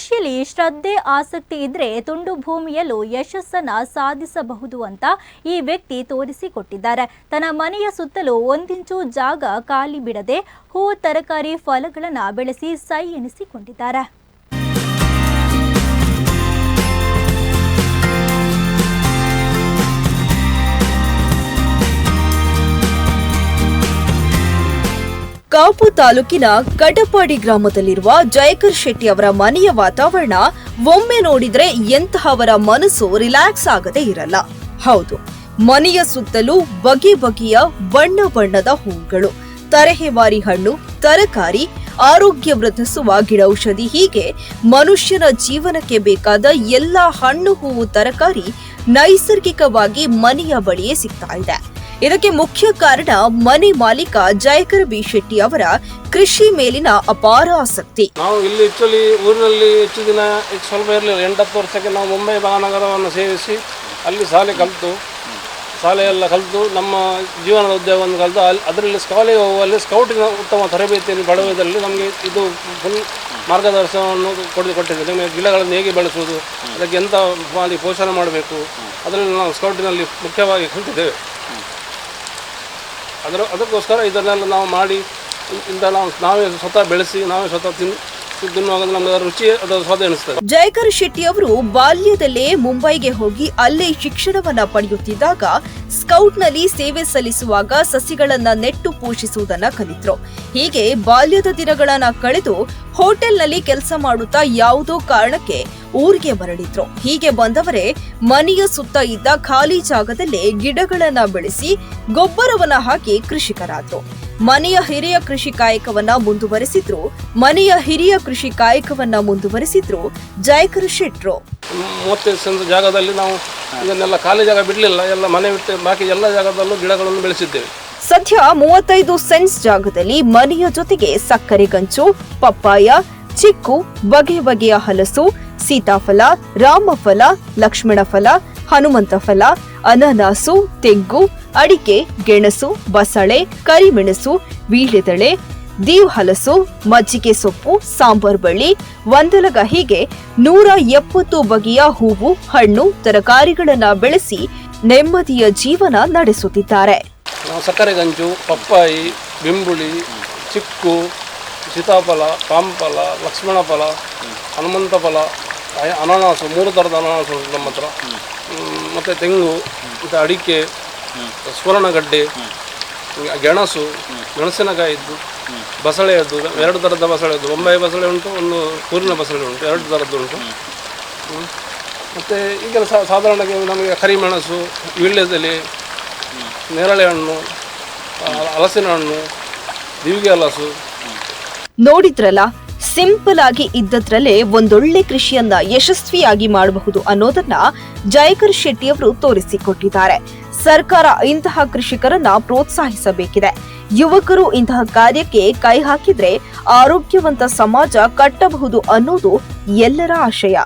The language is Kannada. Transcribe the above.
ಕೃಷಿಯಲ್ಲಿ ಶ್ರದ್ಧೆ, ಆಸಕ್ತಿ ಇದ್ರೆ ತುಂಡು ಭೂಮಿಯಲ್ಲೂ ಯಶಸ್ಸನ್ನ ಸಾಧಿಸಬಹುದು ಅಂತ ಈ ವ್ಯಕ್ತಿ ತೋರಿಸಿಕೊಟ್ಟಿದ್ದಾರೆ. ತನ್ನ ಮನೆಯ ಸುತ್ತಲೂ ಒಂದಿಂಚು ಜಾಗ ಖಾಲಿ ಬಿಡದೆ ಹೂ, ತರಕಾರಿ, ಫಲಗಳನ್ನು ಬೆಳೆಸಿ ಸೈ ಎನಿಸಿಕೊಂಡಿದ್ದಾರೆ. ಕಾಪು ತಾಲೂಕಿನ ಕಟಪಾಡಿ ಗ್ರಾಮದಲ್ಲಿರುವ ಜಯಕರ್ ಶೆಟ್ಟಿ ಅವರ ಮನೆಯ ವಾತಾವರಣ ಒಮ್ಮೆ ನೋಡಿದ್ರೆ ಎಂತಹವರ ಮನಸ್ಸು ರಿಲ್ಯಾಕ್ಸ್ ಆಗದೆ ಇರಲ್ಲ. ಹೌದು, ಮನೆಯ ಸುತ್ತಲೂ ಬಗೆ ಬಗೆಯ ಬಣ್ಣ ಬಣ್ಣದ ಹೂಗಳು ತರಹೇವಾರಿ ಹಣ್ಣು, ತರಕಾರಿ, ಆರೋಗ್ಯ ವೃದ್ಧಿಸುವ ಗಿಡೌಷಧಿ ಹೀಗೆ ಮನುಷ್ಯನ ಜೀವನಕ್ಕೆ ಬೇಕಾದ ಎಲ್ಲಾ ಹಣ್ಣು, ಹೂವು, ತರಕಾರಿ ನೈಸರ್ಗಿಕವಾಗಿ ಮನೆಯ ಬಳಿಯೇ ಸಿಗ್ತಾ ಇದೆ. ಇದಕ್ಕೆ ಮುಖ್ಯ ಕಾರಣ ಮನೆ ಮಾಲೀಕ ಜಯಕರ್ ಬಿ ಶೆಟ್ಟಿ ಅವರ ಕೃಷಿ ಮೇಲಿನ ಅಪಾರ ಆಸಕ್ತಿ. ನಾವು ಇಲ್ಲಿ ಆಕ್ಚುಲಿ ಊರಿನಲ್ಲಿ ಹೆಚ್ಚು ದಿನ ಸ್ವಲ್ಪ ಇರಲಿಲ್ಲ. ಎಂಟತ್ತು ವರ್ಷಕ್ಕೆ ನಾವು ಮುಂಬೈ ಮಹಾನಗರವನ್ನು ಸೇವಿಸಿ ಅಲ್ಲಿ ಶಾಲೆ ಕಲಿತು. ಶಾಲೆಯೆಲ್ಲ ಕಲಿತು. ನಮ್ಮ ಜೀವನದ ಉದ್ಯೋಗವನ್ನು ಕಲಿತು. ಅಲ್ಲಿ ಅದರಲ್ಲಿ ಸ್ಕಾಲಿಗೆ ಹೋಗುವಲ್ಲಿ ಸ್ಕೌಟಿನ ಉತ್ತಮ ತರಬೇತಿಯನ್ನು ಪಡೆಯುವುದರಲ್ಲಿ ನಮಗೆ ಇದು ಫುಲ್ ಮಾರ್ಗದರ್ಶನವನ್ನು ಕೊಡಿ ಕೊಟ್ಟಿದೆ ಗಿಡಗಳನ್ನು ಹೇಗೆ ಬೆಳೆಸುವುದು, ಅದಕ್ಕೆ ಎಂಥ ಮಾಡಿ ಪೋಷಣೆ ಮಾಡಬೇಕು, ಅದರಲ್ಲಿ ನಾವು ಸ್ಕೌಟಿನಲ್ಲಿ ಮುಖ್ಯವಾಗಿ ಕಲಿತಿದ್ದೇವೆ. ಅದರ ಅದಕ್ಕೋಸ್ಕರ ಇದನ್ನೆಲ್ಲ ನಾವು ಮಾಡಿ ಇಂಥ ನಾವು ನಾವೇ ಸ್ವತಃ ಬೆಳೆಸಿ ನಾವೇ ಸ್ವತಃ ತಿನ್ ಜಯಕರ್ ಶೆಟ್ಟಿ ಅವರು ಬಾಲ್ಯದಲ್ಲೇ ಮುಂಬೈಗೆ ಹೋಗಿ ಅಲ್ಲೇ ಶಿಕ್ಷಣವನ್ನ ಪಡೆಯುತ್ತಿದ್ದಾಗ ಸ್ಕೌಟ್ನಲ್ಲಿ ಸೇವೆ ಸಲ್ಲಿಸುವಾಗ ಸಸಿಗಳನ್ನ ನೆಟ್ಟು ಪೋಷಿಸುವುದನ್ನ ಕಲಿತರು. ಹೀಗೆ ಬಾಲ್ಯದ ದಿನಗಳನ್ನ ಕಳೆದು ಹೋಟೆಲ್ನಲ್ಲಿ ಕೆಲಸ ಮಾಡುತ್ತಾ ಯಾವುದೋ ಕಾರಣಕ್ಕೆ ಊರಿಗೆ ಮರಳಿದ್ರು. ಹೀಗೆ ಬಂದವರೇ ಮನೆಯ ಸುತ್ತ ಇದ್ದ ಖಾಲಿ ಜಾಗದಲ್ಲೇ ಗಿಡಗಳನ್ನ ಬೆಳೆಸಿ ಗೊಬ್ಬರವನ್ನ ಹಾಕಿ ಕೃಷಿಕರಾದ್ರು. ಮನೆಯ ಹಿರಿಯ ಕೃಷಿ ಕಾಯಕವನ್ನ ಮುಂದುವರೆಸಿದ್ರು. ಮನೆಯ ಹಿರಿಯ ಕೃಷಿ ಕಾಯಕವನ್ನ ಮುಂದುವರೆಸಿದ್ರು. ಜಯಕರ್ ಶೆಟ್ರು. ಮೂವತ್ತೈದು ಸೆಂಟ್ ಜಾಗದಲ್ಲಿ ನಾವು ಇದನ್ನೆಲ್ಲ ಖಾಲಿ ಜಾಗ ಬಿಡಲಿಲ್ಲ. ಎಲ್ಲ ಮನೆ ಬಿಟ್ಟು ಬಾಕಿ ಎಲ್ಲ ಜಾಗದಲ್ಲೂ ಗಿಡಗಳನ್ನು ಬೆಳೆಸಿದ್ದೇವೆ. ಸದ್ಯ ಮೂವತ್ತೈದು ಸೆನ್ಸ್ ಜಾಗದಲ್ಲಿ ಮನೆಯ ಜೊತೆಗೆ ಸಕ್ಕರೆ ಗಂಚು ಪಪ್ಪಾಯ ಚಿಕ್ಕು ಬಗೆ ಬಗೆಯ ಹಲಸು ಸೀತಾಫಲ ರಾಮಫಲ ಲಕ್ಷ್ಮಣ ಫಲ ಹನುಮಂತ ಫಲ ಅನನಾಸು ತೆಂಗು ಅಡಿಕೆ, ಗೆಣಸು, ಬಸಳೆ, ಕರಿಮೆಣಸು, ವೀಳ್ಯದೆಳೆ ದೀವ್ ಹಲಸು ಮಜ್ಜಿಗೆ ಸೊಪ್ಪು, ಸಾಂಬಾರ್ ಬಳ್ಳಿ ವಂದಲಗ ಹೀಗೆ ನೂರ ಎಪ್ಪತ್ತು ಬಗೆಯ ಹೂವು, ಹಣ್ಣು, ತರಕಾರಿಗಳನ್ನು ಬೆಳೆಸಿ ನೆಮ್ಮದಿಯ ಜೀವನ ನಡೆಸುತ್ತಿದ್ದಾರೆ. ಸಕ್ಕರೆಗಂಜು ಸಕ್ಕರೆ, ಗಂಜು, ಪಪ್ಪಾಯಿ, ಬಿಂಬುಳಿ, ಚಿಕ್ಕು, ಸೀತಾಫಲ ಪಾಂಫಲ ಲಕ್ಷ್ಮಣ ಫಲ ಹನುಮಂತ ಫಲ ಅನಾನಸು, ಮೂರು ಥರದ ಅನಾನಸು ನಮ್ಮ ಹತ್ರ. ಮತ್ತೆ ತೆಂಗು, ಮತ್ತು ಅಡಿಕೆ ಸುವರ್ಣಗಡ್ಡೆ, ಗೆಣಸು, ಮೆಣಸಿನಕಾಯಿದ್ದು, ಬಸಳೆಯದ್ದು, ಎರಡು ಥರದ ಬಸಳೆಯದ್ದು ಬೊಂಬೈ ಬಸಳೆ ಉಂಟು, ಒಂದು ಊರಿನ ಬಸಳೆ ಉಂಟು, ಎರಡು ಥರದ್ದು ಉಂಟು. ಮತ್ತು ಈಗೆಲ್ಲ ಸಾಧಾರಣವಾಗಿ ನಮಗೆ ಕರಿಮೆಣಸು ವೀಳ್ಯದೆಲೆ ನೇರಳೆ ಹಣ್ಣು ಹಲಸಿನ ಹಣ್ಣು, ದಿವಿಗೆ ಹಲಸು ನೋಡಿದ್ರಲ್ಲ ಸಿಂಪಲ್ ಆಗಿ ಇದ್ದದ್ರಲ್ಲೇ ಒಂದೊಳ್ಳೆ ಕೃಷಿಯನ್ನ ಯಶಸ್ವಿಯಾಗಿ ಮಾಡಬಹುದು ಅನ್ನೋದನ್ನ ಜಯಕರ್ ಶೆಟ್ಟಿ ಅವರು ತೋರಿಸಿಕೊಟ್ಟಿದ್ದಾರೆ. ಸರ್ಕಾರ ಇಂತಹ ಕೃಷಿಕರನ್ನ ಪ್ರೋತ್ಸಾಹಿಸಬೇಕಿದೆ. ಯುವಕರು ಇಂತಹ ಕಾರ್ಯಕ್ಕೆ ಕೈ ಹಾಕಿದ್ರೆ ಆರೋಗ್ಯವಂತ ಸಮಾಜ ಕಟ್ಟಬಹುದು ಅನ್ನೋದು ಎಲ್ಲರ ಆಶಯ.